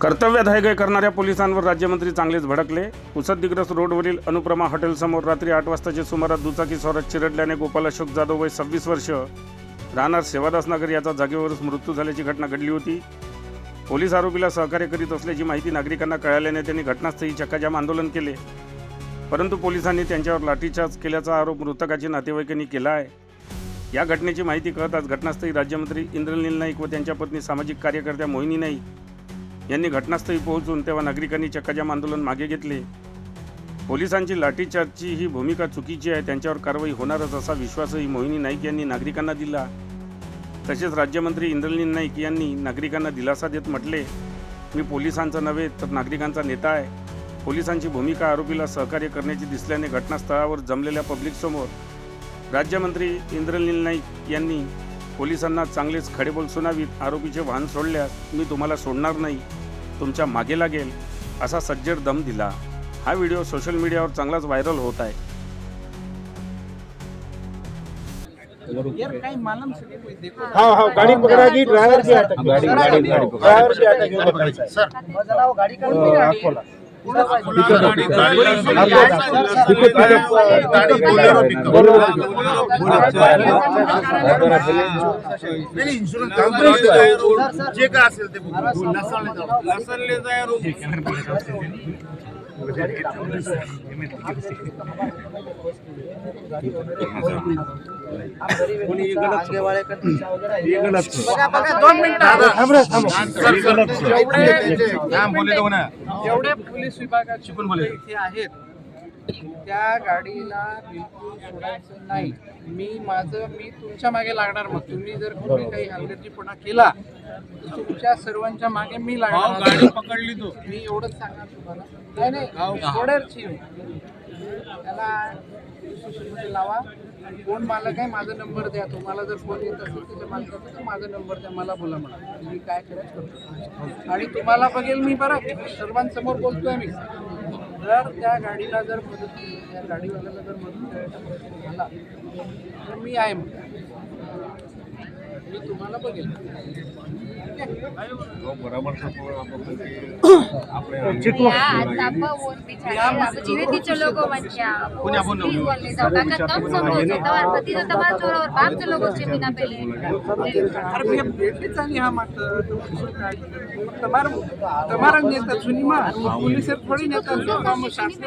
कर्तव्य हायगय करणाऱ्या पोलिसांवर राज्यमंत्री चांगलेच भडकले. पुसददिग्रस्त रोडवरील अनुप्रमा हॉटेलसमोर रात्री आठ वाजताच्या सुमारास दुचाकी स्वरात चिरडल्याने गोपाल अशोक जाधव वय सव्वीस वर्ष राहणार सेवादास नगर याचा जागेवरच मृत्यू झाल्याची घटना घडली होती. पोलीस आरोपीला सहकार्य करीत असल्याची माहिती नागरिकांना कळाल्याने त्यांनी घटनास्थळी चक्काजाम आंदोलन केले. परंतु पोलिसांनी त्यांच्यावर लाठीचार्ज केल्याचा आरोप मृतकाच्या नातेवाईकांनी केला आहे. या घटनेची माहिती कळताच घटनास्थळी राज्यमंत्री इंद्रनील नाईक व त्यांच्या पत्नी सामाजिक कार्यकर्त्या मोहिनी नाईक यांनी घटनास्थळी पोहोचून तेव्हा नागरिकांनी चक्काजाम आंदोलन मागे घेतले. पोलिसांची लाठीचार्जची ही भूमिका चुकीची आहे त्यांच्यावर कारवाई होणारच असा विश्वासही मोहिनी नाईक यांनी नागरिकांना दिला. तसेच राज्यमंत्री इंद्रनील नाईक यांनी नागरिकांना दिलासा देत म्हटले मी पोलिसांचा नव्हे तर नागरिकांचा नेता आहे. पोलिसांची भूमिका आरोपीला सहकार्य करण्याची दिसल्याने घटनास्थळावर जमलेल्या पब्लिकसमोर राज्यमंत्री इंद्रनील नाईक यांनी पोलिसांना चांगलेच खडेबोल सुनावीत आरोपीचे वाहन सोडल्यास मी तुम्हाला सोडणार नाही. तुमच्या मागे लागेल असा सज्जड दम दिला. हा व्हिडिओ सोशल मीडियावर चांगलाच व्हायरल होत आहे. यार काही मालूम से भी कोई देखो हाँ हाँ गाड़ी पकड़ा की ड्राइवर की अटक गाड़ी गाड़ी गाड़ी पकड़. ड्राइवर की अटक सर जरा वो गाड़ी का जे काय असेल ते लसणले आगे वाले का बघा बघा दोन मिनिटं एवढे पोलीस विभागाचे लोकं इथे आहेत. त्या गाडीला बिलकुल सोडायचं नाही. मी माझं मी तुमच्या मागे लागणार मग. तुम्ही जर कुठे काही हलगर्जीपणा केला तर तुमच्या सर्वांच्या मागे मी लागणार गाडी पकडली तू. मी एवढंच सांगणार तुम्हाला. नाही नाही सोडेरची त्याला लावा. कोण मालक आहे माझा नंबर द्या. तुम्हाला जर फोन येत असेल त्याच्या मालकाचा तर माझा नंबर द्या मला बोला म्हणा. मी काय करायचं करतो. आणि तुम्हाला बघेल मी बरं. सर्वांसमोर बोलतोय मी. जर त्या गाडीला जर मदत केली त्या गाडीवाल्याला जर मदत करायचा तर मी आहे मग मी तुम्हाला बघेल તમારા નેતા સુનીમાં પોલીસે થોડી નેતા શાસ્ત્ર